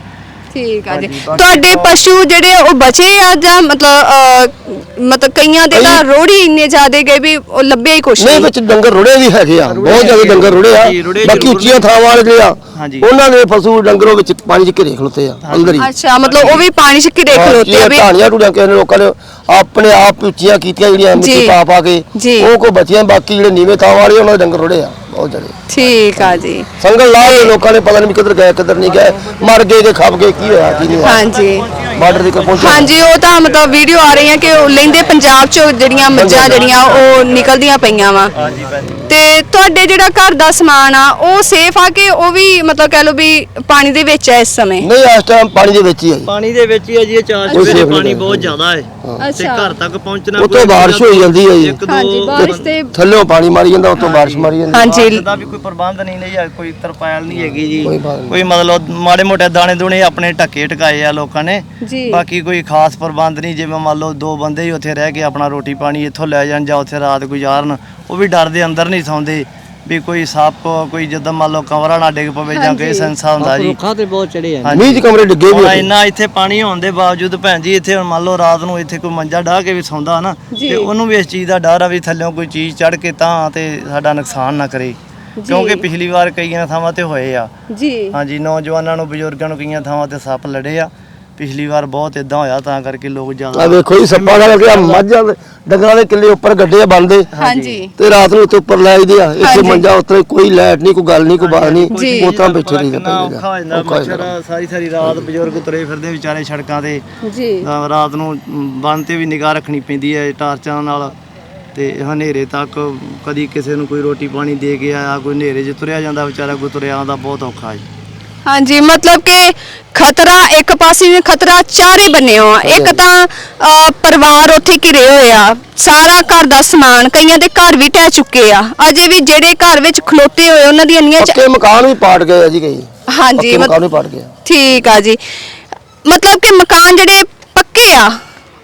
ਠੀਕ ਆ ਜੀ। ਹਾਂਜੀ, ਬਾਕੀ ਤੁਹਾਡੇ ਪਸ਼ੂ ਜਿਹੜੇ ਉਹ ਬਚੇ ਆ ਜਾਂ ਮਤਲਬ ਅਹ, ਮਤਲਬ ਕਈਆਂ ਦੇ ਤਾਂ ਰੋੜੀ ਇੰਨੇ ਜ਼ਿਆਦੇ ਗਏ ਵੀ ਉਹ ਲੱਭਿਆ ਹੀ ਕੁਛ ਨਹੀਂ ਨਹੀਂ? ਵਿੱਚ ਡੰਗਰ ਰੁੜੇ ਵੀ ਹੈਗੇ ਆ। ਬਹੁਤ ਜ਼ਿਆਦਾ ਡੰਗਰ ਰੁੜੇ ਆ। ਜੀ, ਰੁੜੇ ਬਾਕੀ ਜ਼ਰੂਰ ਉੱਚੀਆਂ ਥਾਵਾਂ ਵਾਲੇ ਜਿਹੜੇ ਆ ਹਾਂਜੀ। ਉਹਨਾਂ ਦੇ ਪਸ਼ੂ ਡੰਗਰੋਂ ਵਿੱਚ ਪਾਣੀ 'ਚ ਘਿਰੇ ਖਲੋਤੇ ਆ ਅੰਦਰ ਹੀ। ਅੱਛਾ ਮਤਲਬ ਉਹ ਵੀ ਪਾਣੀ 'ਚ ਘਿਰੇ ਖਲੋਤੇ ਆ ਵੀ ਢਾਣੀਆਂ ਟੂੜੀਆਂ ਕਿਸੇ ਨੇ ਲੋਕਾਂ ਨੇ ਆਪਣੇ ਆਪ ਉੱਚੀਆਂ ਕੀਤੀਆਂ ਜਿਹੜੀਆਂ ਮਿੱਟੀ ਜੀ। ਪਾ ਪਾ ਕੇ ਜੀ। ਉਹ ਕੋ ਬਚੀਆਂ ਬਾਕੀ ਜਿਹੜੇ ਨੀਵੇਂ ਥਾਂ ਵਾਲੇ ਉਹਨਾਂ ਦੇ ਡੰਗਰ ਰੁੜੇ ਆ। ਬਹੁਤ ਜ਼ਿਆਦਾ। ਠੀਕ ਆ ਜੀ। ਸੰਗਲ ਲਾ ਕੇ ਲੋਕਾਂ ਨੇ ਪਤਾ ਨਹੀਂ ਕਿੱਧਰ ਗਏ ਕਿੱਧਰ ਨਹੀਂ ਗਏ। ਮਰ ਗਏ ਕਿ ਖੱਪ ਗਏ ਕੀ ਹੋਇਆ ਕੀ ਨਹੀਂ ਹੋਇਆ? ਹਾਂਜੀ। ਬਾਰਡਰ ਦੇ ਪਹੁੰਚੇ ਹਾਂਜੀ ਉਹ ਤਾਂ ਮਤਲਬ ਵੀਡੀਓ ਆ ਰਹੀਆਂ ਕਿ ਉਹ ਲੈਂਦੇ ਪੰਜਾਬ 'ਚੋਂ ਜਿਹੜੀਆਂ ਮੱਝਾਂ ਜਿਹੜੀਆਂ ਉਹ ਨਿਕਲਦੀਆਂ ਪਈਆਂ ਵਾ। ਤੇ ਤੁਹਾਡੇ ਜਿਹੜਾ ਘਰ ਦਾ ਸਮਾਨ ਆ ਉਹ ਸੇਫ ਆ ਕਿ ਉਹ ਵੀ ਮਤਲਬ ਕਹਿ ਲਓ ਵੀ ਪਾਣੀ ਦੇ ਵਿੱਚ ਹੈ ਇਸ ਸਮੇਂ? ਨਹੀਂ ਇਸ ਟਾਈਮ ਪਾਣੀ ਦੇ ਵਿੱਚ ਹੀ ਆ ਜੀ। ਪਾਣੀ ਦੇ ਵਿੱਚ ਹੀ ਹੈ ਜੀ ਇਹ ਚਾਰ safe ਪਾਣੀ ਨਹੀਂ ਬਹੁਤ ਜ਼ਿਆਦਾ ਹੈ। ਤੇ ਅੱਛਾ। ਘਰ ਤੱਕ ਪਹੁੰਚਣਾ ਉੱਤੋਂ ਕੋਈ ਬਾਰਿਸ਼ ਹੋਈ ਜਾਂਦੀ ਹੈ ਜੀ। ਇੱਕ ਦੋ ਹਾਂਜੀ ਬਾਰਿਸ਼ ਤੇ ਥੱਲੇੋਂ ਪਾਣੀ ਮਾਰੀ ਜਾਂਦਾ ਉੱਤੋਂ ਬਾਰਿਸ਼ ਮਾਰੀ ਜਾਂਦੀ ਹਾਂਜੀ। ਦਾ ਵੀ ਕੋਈ ਪ੍ਰਬੰਧ ਨਹੀਂ ਲਈ ਜਾਂ ਕੋਈ ਤਰਪਾਲ ਨਹੀਂ ਹੈਗੀ ਜੀ। ਕੋਈ ਬਾਤ ਨਹੀਂ। ਕੋਈ ਮਤਲਬ ਮਾੜੇ ਮੋਟੇ ਦਾਣੇ ਦੂਣੇ ਆਪਣੇ ਢੱਕੇ ਟਕਾਏ ਆ ਲੋਕਾਂ ਨੇ। ਜੀ। ਬਾਕੀ ਕੋਈ ਖਾਸ ਪ੍ਰਬੰਧ ਨਹੀਂ ਜਿਵੇਂ ਮੰਨ ਲਓ ਦੋ ਬੰਦੇ ਹੀ ਉੱਥੇ ਰਹਿ ਕੇ ਆਪਣਾ ਰੋਟੀ ਪਾਣੀ ਇੱਥੋਂ ਲੈ ਜਾਣ ਜਾਂ ਉੱਥੇ ਰਾਤ ਗੁਜ਼ਾਰਨ ਉਹ ਵੀ ਡਰ ਦੇ ਅੰਦਰ ਨਹੀਂ ਸੌਂਦੇ ਵੀ ਕੋਈ ਸੱਪ ਕੋਈ ਜਦੋਂ ਮੰਨ ਲਓ ਕਮਰਾ ਨਾ ਡਿੱਗ ਪਵੇ ਜਾਂ ਕੋਈ ਸੰਸਾ ਹੁੰਦਾ ਜੀ। ਰੁੱਖਾਂ ਤੇ ਬਹੁਤ ਚੜੇ ਆ। ਮੀਂਹ 'ਚ ਕਮਰੇ ਡਿੱਗੇ ਵੀ ਹੁਣ। ਇੰਨਾ ਇੱਥੇ ਪਾਣੀ ਹੋਣ ਦੇ ਬਾਵਜੂਦ ਭੈਣ ਜੀ ਇੱਥੇ ਹੁਣ ਮੰਨ ਲਓ ਰਾਤ ਨੂੰ ਇੱਥੇ ਕੋਈ ਮੰਜਾ ਢਾਹ ਕੇ ਵੀ ਸੌਂਦਾ ਨਾ। ਤੇ ਉਹਨੂੰ ਵੀ ਇਸ ਚੀਜ਼ ਦਾ ਡਰ ਆ ਵੀ ਥੱਲਿਓਂ ਕੋਈ ਚੀਜ਼ ਚੜ ਕੇ ਤਾਂ ਤੇ ਸਾਡਾ ਨੁਕਸਾਨ ਨਾ ਕਰੇ। ਕਿਉਂਕਿ ਪਿਛਲੀ ਵਾਰ ਕਈਆਂ ਥਾਵਾਂ ਤੇ ਹੋਏ ਆ। ਜੀ। ਹਾਂਜੀ ਨੌਜਵਾਨਾਂ ਨੂੰ ਬਜ਼ੁਰਗਾਂ ਨੂੰ ਕਈਆਂ ਥਾਵਾਂ ਤੇ ਸੱਪ ਲੜੇ ਆ। ਪਿਛਲੀ ਵਾਰ ਬਹੁਤ ਇਦਾਂ ਹੋਇਆ ਤਾਂ ਕਰਕੇ ਲੋਕ ਆ ਜ਼ਿਆਦਾ ਵੇਖੋ ਜੀ ਸੱਪਾਂ ਦਾ ਲੱਗਿਆ ਮੱਝਾਂ ਦੇ ਡੰਗਰਾਂ ਦੇ ਕਿੱਲੇ ਉੱਪਰ ਗੱਡੇ ਬੰਦੇ ਹਾਂਜੀ। ਤੇ ਰਾਤ ਨੂੰ ਉੱਤੇ ਉੱਪਰ ਲੈ ਆਈਦੇ ਆ। ਇੱਥੇ। ਮੰਜਾ ਉੱਤੇ ਕੋਈ ਲਾਈਟ ਨਹੀਂ ਕੋਈ ਗੱਲ ਨਹੀਂ ਕੋਈ ਬਾਤ। ਨਹੀਂ। ਉਤਾਂ ਬੈਠੇ ਰਹੀਦਾ ਕਿੰਨਾ ਪੈਂਦੇ ਔਖਾ ਹੋ ਜਾਂਦਾ ਔਖਾ ਹੋ ਜਾਂਦਾ। ਮੱਛਰ ਸਾਰੀ ਸਾਰੀ ਰਾਤ ਬਜ਼ੁਰਗ ਤੁਰੇ ਫਿਰਦੇ ਵਿਚਾਰੇ ਸੜਕਾਂ ਤੇ। ਜੀ। ਰਾਤ ਨੂੰ ਬੰਨ ਤੇ ਵੀ ਨਿਗਾਹ ਰੱਖਣੀ ਪੈਂਦੀ ਹੈ ਟਾਰਚਾਂ ਨਾਲ। ਤੇ ਹਨੇਰੇ ਤੱਕ ਕਦੀ ਕਿਸੇ ਨੂੰ ਕੋਈ ਰੋਟੀ ਪਾਣੀ ਦੇ ਕੇ ਆਇਆ ਕੋਈ ਹਨੇਰੇ 'ਚ ਤੁਰਿਆ ਜਾਂਦਾ ਵਿਚਾਰਾ ਕੋਈ ਤੁਰਿਆ ਆਉਂਦਾ ਬਹੁਤ ਔਖਾ ਹੈ। ਹਾਂਜੀ ਮਤਲਬ ਕਿ ਖਤਰਾ ਇੱਕ ਪਾਸੇ ਵੀ ਖਤਰਾ ਚਾਰੇ ਬੰਨੇ ਆ। ਇੱਕ ਤਾਂ ਅਹ, ਪਰਿਵਾਰ ਉੱਥੇ ਘਿਰੇ ਹੋਏ ਆ। ਸਾਰਾ ਘਰ ਦਾ ਸਮਾਨ ਕਈਆਂ ਦੇ ਘਰ ਵੀ ਟਹਿ ਚੁੱਕੇ ਆ। ਅਜੇ ਵੀ ਜਿਹੜੇ ਘਰ ਵਿੱਚ ਖਲੋਤੇ ਹੋਏ ਉਹਨਾਂ ਦੀਆਂ ਨੀਆਂ ਚ ਪੱਕੇ ਮਕਾਨ ਵੀ ਪਾਟ ਗਏ ਆ ਜੀ ਕਈ। ਹਾਂਜੀ ਪੱਕੇ ਮਤ- ਮਕਾਨ ਵੀ ਪਾਟ ਗਏ ਆ। ਠੀਕ ਆ ਜੀ। ਮਤਲਬ ਕਿ ਮਕਾਨ ਜਿਹੜੇ ਪੱਕੇ ਆ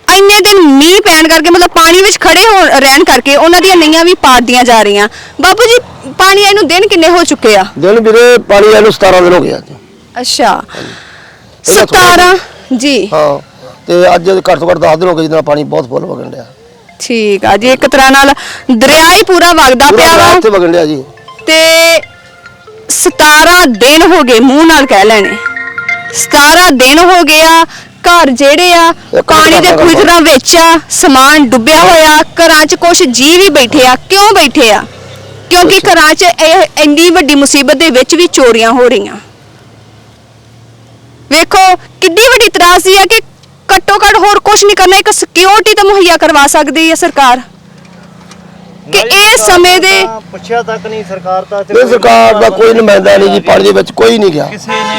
ਇੰਨੇ ਦਿਨ ਮੀਂਹ ਪੈਣ ਕਰਕੇ ਮਤਲਬ ਪਾਣੀ ਵਿੱਚ ਖੜੇ ਹੋ ਰਹਿਣ ਕਰਕੇ ਉਹਨਾਂ ਦੀਆਂ ਨੀਆਂ ਵੀ ਪਾੜਦੀਆਂ ਜਾ ਰਹੀਆਂ। ਬਾਬੂ ਜੀ ਪਾਣੀ ਆਏ ਨੂੰ ਦਿਨ ਕਿੰਨੇ ਹੋ ਚੁੱਕੇ ਆ? ਦਿਨ ਵੀਰੇ ਪਾਣੀ ਆਏ ਨੂੰ 17 ਦਿਨ ਹੋ ਗਿਆ ਅੱਛਾ। ਇਹਦਾ ਥੋੜ੍ਹਾ 17 ਜੀ। ਹਾਂ ਤੇ ਅੱਜ ਘੱਟ ਤੋਂ ਘੱਟ 10 ਦਿਨ ਹੋ ਗਏ ਜਿਹਦੇ ਨਾਲ ਪਾਣੀ ਬਹੁਤ ਫੁੱਲ ਵਗਣ ਡਿਆ। ਠੀਕ ਆ ਜੀ ਇੱਕ ਤਰ੍ਹਾਂ ਨਾਲ ਦਰਿਆ ਹੀ ਪੂਰਾ ਵਗਦਾ ਪਿਆ ਵਾ। ਇੱਥੇ ਵਗਣ ਡਿਆ ਜੀ। ਤੇ 17 ਦਿਨ ਹੋ ਗਏ ਮੂੰਹ ਨਾਲ ਕਹਿ ਲੈਣੇ। 17 ਦਿਨ ਹੋ ਗਿਆ ਘਰ ਜਿਹੜੇ ਆ ਪਾਣੀ ਦੇ ਖੁਜਰਾਂ ਵਿੱਚ ਆ ਸਮਾਨ ਡੁੱਬਿਆ ਹੋਇਆ ਘਰਾਂ 'ਚ ਕੁਝ ਜੀ ਵੀ ਬੈਠੇ ਆ। ਕਿਉਂ ਬੈਠੇ ਆ? ਕਿਉਂਕਿ ਘਰਾਂ 'ਚ ਇਹ ਇੰਨੀ ਵੱਡੀ ਮੁਸੀਬਤ ਦੇ ਵਿੱਚ ਵੀ ਚੋਰੀਆਂ ਹੋ ਰਹੀਆਂ। ਵੇਖੋ ਕਿੰਨੀ ਵੱਡੀ ਤਰਾਸਦੀ ਆ ਕਿ ਘੱਟੋ ਘੱਟ ਹੋਰ ਕੁਝ ਨਹੀਂ ਕਰਨਾ ਇੱਕ ਸਿਕਿਉਰਿਟੀ ਤਾਂ ਮੁਹੱਈਆ ਕਰਵਾ ਸਕਦੀ ਹੈ ਸਰਕਾਰ। ਕਿ ਇਹ ਸਮੇਂ ਦੇ ਪੁੱਛਿਆ ਤੱਕ ਨਹੀਂ ਸਰਕਾਰ ਤਾਂ ਇਹ ਸਰਕਾਰ ਦਾ ਕੋਈ ਨੁਮਾਇੰਦਾ ਨਹੀਂ ਜੀ ਪਾਣੀ ਦੇ ਵਿੱਚ ਕੋਈ ਨਹੀਂ ਗਿਆ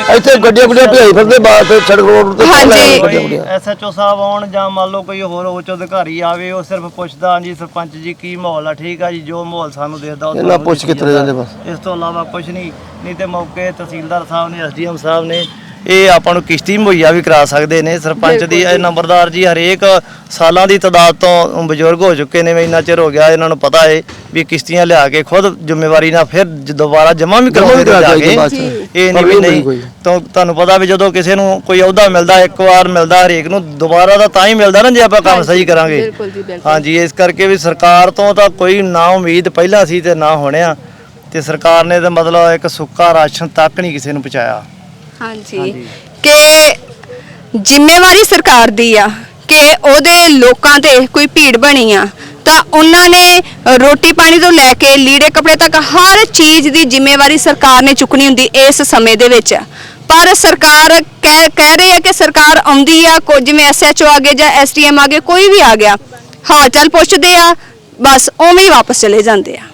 ਇੱਥੇ ਗੱਡੀਆਂ ਗੁੱਡੀਆਂ ਭਜਾਈ ਫਿਰਦੇ ਬਾਹਰ ਤੇ ਸੜਕ ਰੋਡ ਤੇ ਹਾਂਜੀ। ਐਸਐਚਓ ਸਾਹਿਬ ਆਉਣ ਜਾਂ ਮੰਨ ਲਓ ਕੋਈ ਹੋਰ ਉੱਚ ਅਧਿਕਾਰੀ ਆਵੇ ਉਹ ਸਿਰਫ ਪੁੱਛਦਾ ਹਾਂਜੀ ਸਰਪੰਚ ਜੀ ਕੀ ਮਾਹੌਲ ਆ ਠੀਕ ਆ ਜੀ ਜੋ ਮਾਹੌਲ ਸਾਨੂੰ ਦੇਖਦਾ ਉਹ ਇਹਨਾਂ ਪੁੱਛ ਕੇ ਦੱਸੀ ਤੁਰੇ ਜਾਂਦਾ। ਜਾਂਦੇ ਬਸ। ਇਸ ਤੋਂ ਇਲਾਵਾ ਕੁਝ ਨਹੀਂ ਨਹੀਂ ਤੇ ਮੌਕੇ ਤਹਿਸੀਲਦਾਰ ਸਾਹਿਬ ਨੇ ਐਸਡੀਐਮ ਸਾਹਿਬ ਨੇ ਇਹ ਆਪਾਂ ਨੂੰ ਕਿਸ਼ਤੀ ਮੁਹੱਈਆ ਵੀ ਕਰਾ ਸਕਦੇ ਨੇ। ਸਰਪੰਚ ਦੀ ਇਹ ਨੰਬਰਦਾਰ ਜੀ ਹਰੇਕ ਸਾਲਾਂ ਦੀ ਤਦਾਦ ਤੋਂ ਬਜ਼ੁਰਗ ਹੋ ਚੁੱਕੇ ਨੇ ਇੰਨਾ ਚਿਰ ਹੋ ਗਿਆ ਇਹਨਾਂ ਨੂੰ ਪਤਾ ਹੈ ਵੀ ਕਿਸ਼ਤੀਆਂ ਲਿਆ ਕੇ ਖੁਦ ਜ਼ਿੰਮੇਵਾਰੀ ਨਾਲ ਫਿਰ ਦੁਬਾਰਾ ਜਮ੍ਹਾਂ ਵੀ ਜਮਾਂ ਵੀ ਕਰਾਉਂਦੇ ਜਾ ਕੇ। ਇਹ ਨਹੀਂ ਵੀ ਨਹੀਂ। ਤਾਂ ਤੁਹਾਨੂੰ ਪਤਾ ਵੀ ਜਦੋਂ ਕਿਸੇ ਨੂੰ ਕੋਈ ਅਹੁਦਾ ਮਿਲਦਾ ਇੱਕ ਵਾਰ ਮਿਲਦਾ ਹਰੇਕ ਨੂੰ ਦੁਬਾਰਾ ਤਾਂ ਤਾਂ ਹੀ ਮਿਲਦਾ ਨਾ ਜੇ ਆਪਾਂ ਕੰਮ ਸਹੀ ਕਰਾਂਗੇ। ਹਾਂਜੀ ਇਸ ਕਰਕੇ ਵੀ ਸਰਕਾਰ ਤੋਂ ਤਾਂ ਕੋਈ ਨਾ ਉਮੀਦ ਪਹਿਲਾਂ ਸੀ ਤੇ ਨਾ ਹੋਣਿਆ। ਤੇ ਸਰਕਾਰ ਨੇ ਤਾਂ ਮਤਲਬ ਇੱਕ ਸੁੱਕਾ ਰਾਸ਼ਨ ਤੱਕ ਨਹੀਂ ਕਿਸੇ ਨੂੰ ਪਹੁੰਚਾਇਆ। ਹਾਂਜੀ। ਕਿ ਜ਼ਿੰਮੇਵਾਰੀ ਸਰਕਾਰ ਦੀ ਆ ਕਿ ਉਹਦੇ ਲੋਕਾਂ ਤੇ ਕੋਈ ਭੀੜ ਬਣੀ ਆ ਤਾਂ ਉਹਨਾਂ ਨੇ ਰੋਟੀ ਪਾਣੀ ਤੋਂ ਲੈ ਕੇ ਲੀੜੇ ਕੱਪੜੇ ਤੱਕ ਹਰ ਚੀਜ਼ ਦੀ ਜ਼ਿੰਮੇਵਾਰੀ ਸਰਕਾਰ ਨੇ ਚੁੱਕਣੀ ਹੁੰਦੀ ਇਸ ਸਮੇਂ ਦੇ ਵਿੱਚ। ਪਰ ਸਰਕਾਰ ਕਹਿ ਕਹਿ ਰਹੀ ਹੈ ਕਿ ਸਰਕਾਰ ਆਉਂਦੀ ਆ ਕੋ ਜਿਵੇਂ ਐਸਐਚਓ ਆ ਗਏ ਜਾਂ ਐਸਟੀਐਮ ਆ ਗਏ ਕੋਈ ਵੀ ਆ ਗਿਆ। ਹਾਲ ਚਾਲ ਪੁੱਛਦੇ ਆ ਬਸ ਉਵੇਂ ਹੀ ਵਾਪਸ ਚਲੇ ਜਾਂਦੇ ਆ।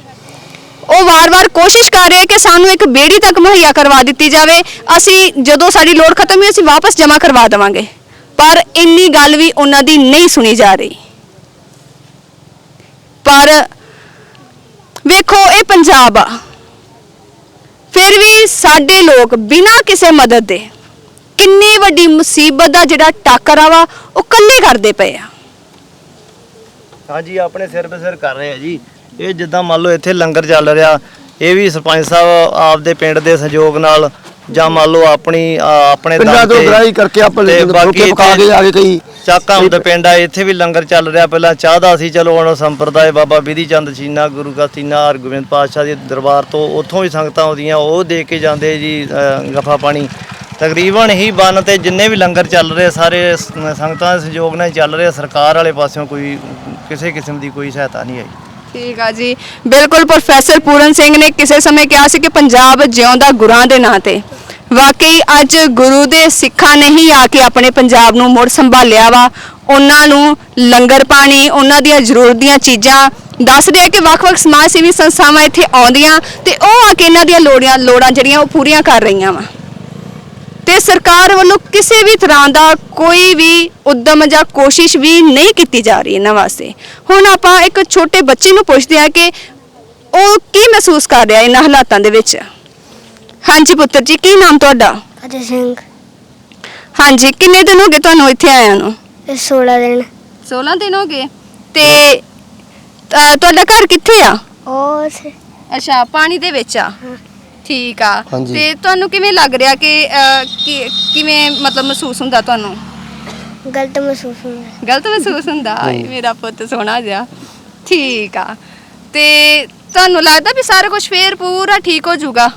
ਉਹ ਵਾਰ-ਵਾਰ ਕੋਸ਼ਿਸ਼ ਕਰ ਰਹੇ ਕਿ ਸਾਨੂੰ ਇੱਕ ਬੇੜੀ ਤੱਕ ਮੁਹੱਈਆ ਕਰਵਾ ਦਿੱਤੀ ਜਾਵੇ। ਅਸੀਂ ਜਦੋਂ ਸਾਡੀ ਲੋੜ ਖਤਮ ਹੋਈ, ਅਸੀਂ ਵਾਪਸ ਜਮ੍ਹਾਂ ਕਰਵਾ ਦੇਵਾਂਗੇ। ਪਰ ਇੰਨੀ ਗੱਲ ਵੀ ਉਹਨਾਂ ਦੀ ਨਹੀਂ ਸੁਣੀ ਜਾ ਰਹੀ। ਪਰ ਵੇਖੋ, ਇਹ ਪੰਜਾਬ ਆ। ਫਿਰ ਵੀ ਸਾਡੇ ਲੋਕ ਬਿਨਾਂ ਕਿਸੇ ਮਦਦ ਦੇ ਕਿੰਨੀ ਵੱਡੀ ਮੁਸੀਬਤ ਦਾ ਜਿਹੜਾ ਟਾਕਰਾ ਵਾ, ਉਹ ਇਕੱਲੇ ਕਰਦੇ ਪਏ ਆ। ਹਾਂਜੀ, ਆਪਣੇ ਸਿਰ 'ਤੇ ਕਰ ਰਹੇ ਆ ਜੀ। ਇਹ ਜਿੱਦਾਂ ਮੰਨ ਲਓ ਇੱਥੇ ਲੰਗਰ ਚੱਲ ਰਿਹਾ ਇਹ ਵੀ ਸਰਪੰਚ ਸਾਹਿਬ ਆਪਦੇ ਪਿੰਡ ਦੇ ਸਹਿਯੋਗ ਨਾਲ ਜਾਂ ਮੰਨ ਲਓ ਆਪਣੀ ਆਪਣੇ ਪਿੰਡਾਂ ਦਮ ਤੋਂ ਤੇ ਗ੍ਰਾਈ ਕਰਕੇ ਆਪਾਂ ਤੇ ਬਾਕੀ ਪਕਾ ਕੇ ਆ ਕੇ ਕਈ ਚਾਕਾ ਹੁੰਦਾ ਪਿੰਡ ਆ ਇੱਥੇ ਵੀ ਲੰਗਰ ਚੱਲ ਰਿਹਾ ਪਹਿਲਾਂ ਚਾਹ ਦਾ ਸੀ ਚਲੋ ਹੁਣ ਸੰਪਰਦਾਇ ਬਾਬਾ ਵਿਧੀ ਚੰਦ ਚੀਨਾ ਗੁਰੂ ਕਾ ਸੀਨਾ ਹਰਗੋਬਿੰਦ ਪਾਤਸ਼ਾਹ ਦੇ ਦਰਬਾਰ ਤੋਂ ਉੱਥੋਂ ਵੀ ਸੰਗਤਾਂ ਆਉਂਦੀਆਂ ਉਹ ਦੇ ਕੇ ਜਾਂਦੇ ਜੀ ਅ, ਗਫਾ ਪਾਣੀ ਤਕਰੀਬਨ ਹੀ ਬੰਨ ਤੇ ਜਿੰਨੇ ਵੀ ਲੰਗਰ ਚੱਲ ਰਹੇ ਸਾਰੇ ਸ- ਸੰਗਤਾਂ ਦੇ ਸਹਿਯੋਗ ਨਾਲ ਹੀ ਚੱਲ ਰਹੇ। ਸਰਕਾਰ ਵਾਲੇ ਪਾਸਿਓਂ ਕੋਈ ਕਿਸੇ ਕਿਸਮ ਦੀ ਕੋਈ ਸਹਾਇਤਾ ਨਹੀਂ ਆਈ ਠੀਕ ਆ ਜੀ। ਬਿਲਕੁਲ ਪ੍ਰੋਫੈਸਰ ਪੂਰਨ ਸਿੰਘ ਨੇ ਕਿਸੇ ਸਮੇਂ ਕਿਹਾ ਸੀ ਕਿ ਪੰਜਾਬ ਜਿਉਂਦਾ ਗੁਰਾਂ ਦੇ ਨਾਂ ਤੇ। ਵਾਕਈ ਅੱਜ ਗੁਰੂ ਦੇ ਸਿੱਖਾਂ ਨੇ ਹੀ ਆ ਕੇ ਆਪਣੇ ਪੰਜਾਬ ਨੂੰ ਮੁੜ ਸੰਭਾਲਿਆ ਵਾ। ਉਹਨਾਂ ਨੂੰ ਲੰਗਰ ਪਾਣੀ, ਉਹਨਾਂ ਦੀਆਂ ਜ਼ਰੂਰਤ ਦੀਆਂ ਚੀਜ਼ਾਂ ਦੱਸਦੇ ਆ ਕਿ ਵੱਖ-ਵੱਖ ਸਮਾਜ ਸੇਵੀ ਸੰਸਥਾਵਾਂ ਇੱਥੇ ਆਉਂਦੀਆਂ ਤੇ ਉਹ ਆ ਕੇ ਇਹਨਾਂ ਦੀਆਂ ਲੋੜੀਆਂ, ਲੋੜਾਂ ਜਿਹੜੀਆਂ ਉਹ ਪੂਰੀਆਂ ਕਰ ਰਹੀਆਂ ਵਾ। ਤੇ ਸਰਕਾਰ ਵੱਲੋਂ ਕਿਸੇ ਵੀ ਤਰ੍ਹਾਂ ਦਾ ਕੋਈ ਵੀ ਉਦਮ ਜਾਂ ਕੋਸ਼ਿਸ਼ ਵੀ ਨਹੀਂ ਕੀਤੀ ਜਾ ਰਹੀ ਇਹਨਾਂ ਵਾਸਤੇ। ਹੁਣ ਆਪਾਂ ਇੱਕ ਛੋਟੇ ਬੱਚੇ ਨੂੰ ਪੁੱਛਦੇ ਆ ਕਿ ਉਹ ਕੀ ਮਹਿਸੂਸ ਕਰ ਰਿਹਾ ਇਹਨਾਂ ਹਾਲਾਤਾਂ ਦੇ ਵਿੱਚ? ਹਾਂਜੀ ਪੁੱਤਰ ਜੀ ਕੀ ਨਾਮ ਤੁਹਾਡਾ? ਅਜੇ ਸਿੰਘ। ਹਾਂਜੀ ਕਿੰਨੇ ਦਿਨ ਹੋ ਗਏ ਤੁਹਾਨੂੰ ਇੱਥੇ ਆਇਆਂ ਨੂੰ? ਇਹ 16 ਦਿਨ। 16 ਦਿਨ ਹੋ ਗਏ? ਤੇ ਅ, ਤੁਹਾਡਾ ਘਰ ਕਿੱਥੇ ਆ? ਉਹ ਅੱਛਾ ਪਾਣੀ ਦੇ ਵਿੱਚ ਆ? ਠੀਕ ਆ। ਹਾਂਜੀ। ਤੇ ਤੁਹਾਨੂੰ ਕਿਵੇਂ ਲੱਗ ਰਿਹਾ ਕਿ ਕਿਵੇਂ ਮਤਲਬ ਮਹਿਸੂਸ ਹੁੰਦਾ ਤੁਹਾਨੂੰ? ਗਲਤ ਮਹਿਸੂਸ ਹੁੰਦਾ। ਗਲਤ ਮਹਿਸੂਸ ਹੁੰਦਾ? ਮੇਰਾ ਪੁੱਤ ਸੋਹਣਾ ਜਿਹਾ। ਠੀਕ ਆ। ਤੇ ਤੁਹਾਨੂੰ ਲੱਗਦਾ ਵੀ ਸਾਰਾ ਕੁਝ ਫੇਰ ਪੂਰਾ ਠੀਕ ਹੋ ਜਾਊਗਾ?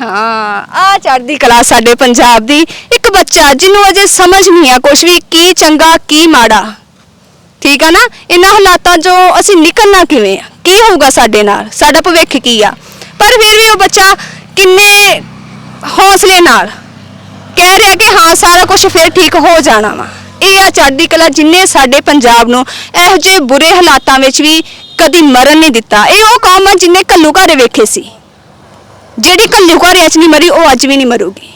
ਹਾਂ ਆ ਚੜ੍ਹਦੀ ਕਲਾ ਸਾਡੇ ਪੰਜਾਬ ਦੀ। ਇੱਕ ਬੱਚਾ ਜਿਹਨੂੰ ਅਜੇ ਸਮਝ ਨਹੀਂ ਆ ਕੁਝ ਵੀ ਕੀ ਚੰਗਾ ਕੀ ਮਾੜਾ। ਠੀਕ ਆ ਨਾ? ਇਹਨਾਂ ਹਾਲਾਤਾਂ 'ਚੋਂ ਅਸੀਂ ਨਿਕਲਣਾ ਕਿਵੇਂ ਆ? ਕੀ ਹੋਊਗਾ ਸਾਡੇ ਨਾਲ? ਸਾਡਾ ਭਵਿੱਖ ਕੀ ਆ? ਪਰ ਫਿਰ ਵੀ ਉਹ ਬੱਚਾ ਕਿੰਨੇ ਹੌਸਲੇ ਨਾਲ ਕਹਿ ਰਿਹਾ ਕਿ ਹਾਂ, ਸਾਰਾ ਕੁਝ ਫਿਰ ਠੀਕ ਹੋ ਜਾਣਾ ਵਾ। ਇਹ ਆ ਚੜ੍ਹਦੀ ਕਲਾ ਜਿਨੇ ਸਾਡੇ ਪੰਜਾਬ ਨੂੰ ਇਹੋ ਜਿਹੇ ਬੁਰੇ ਹਾਲਾਤਾਂ ਵਿੱਚ ਵੀ ਕਦੀ ਮਰਨ ਨਹੀਂ ਦਿੱਤਾ। ਇਹ ਉਹ ਕੌਮ ਆ ਜਿਨੇ ਘੱਲੂ ਘਾਰੇ ਵੇਖੇ ਸੀ। ਜਿਹੜੀ ਘੱਲੂ ਘਾਰਿਆਂ 'ਚ ਨਹੀਂ ਮਰੀ, ਉਹ ਅੱਜ ਵੀ ਨਹੀਂ ਮਰੂਗੀ।